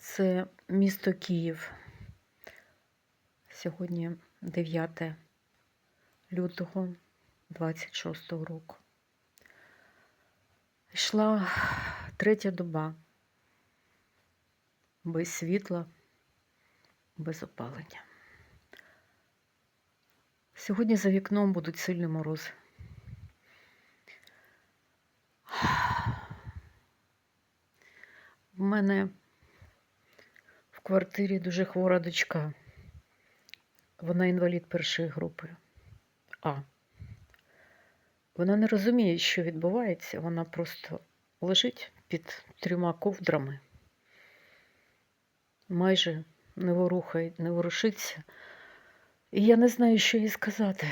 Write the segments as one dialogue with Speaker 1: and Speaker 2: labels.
Speaker 1: Це місто Київ. Сьогодні 9 лютого 26-го року. Йшла третя доба без світла, без опалення. Сьогодні за вікном будуть сильні морози. В мене квартирі дуже хвора дочка. Вона інвалід першої групи. А. Вона не розуміє, що відбувається. Вона просто лежить під трьома ковдрами, майже не ворухає, не ворушиться. І я не знаю, що їй сказати.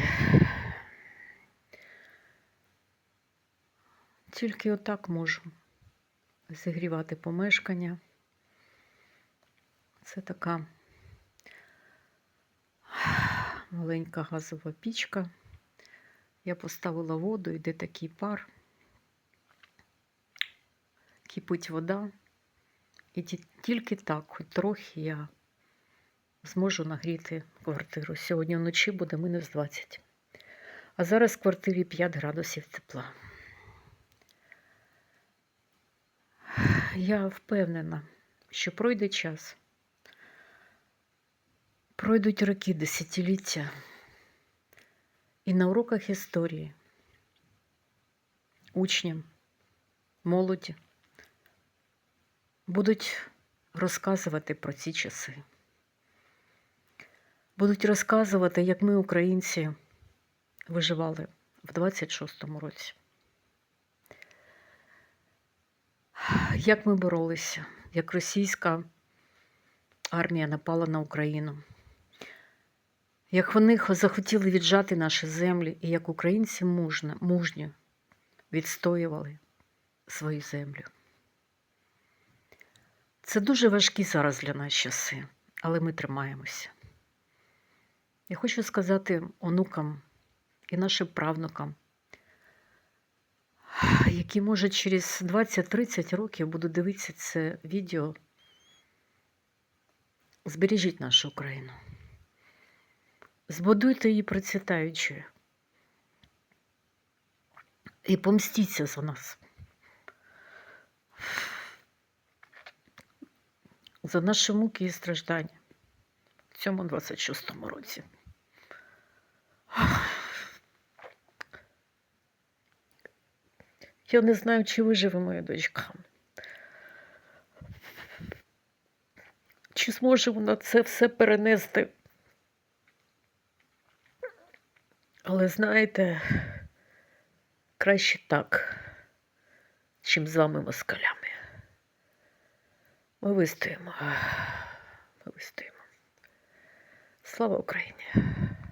Speaker 1: Тільки отак можу зігрівати помешкання. Це така маленька газова пічка. Я поставила воду, йде такий пар, кипить вода, і тільки так, хоч трохи я зможу нагріти квартиру. Сьогодні вночі буде мінус 20. А зараз в квартирі 5 градусів тепла. Я впевнена, що пройде час, пройдуть роки, десятиліття, і на уроках історії учням, молоді будуть розказувати про ці часи. Будуть розказувати, як ми, українці, виживали в 26-му році. Як ми боролися, як російська армія напала на Україну, як вони захотіли віджати наші землі, і як українці мужно, мужньо відстоювали свою землю. Це дуже важкі зараз для нас часи, але ми тримаємося. Я хочу сказати онукам і нашим правнукам, які, може, через 20-30 років будуть дивитися це відео. Збережіть нашу Україну. Збудуйте її процвітаючою. І помстіться за нас. За наші муки і страждання в цьому 26-му році. Я не знаю, чи виживе моя дочка. Чи зможе вона це все перенести? Але знаєте, краще так, чим з вами москалями. Ми вистоїмо. Ми вистоїмо. Слава Україні!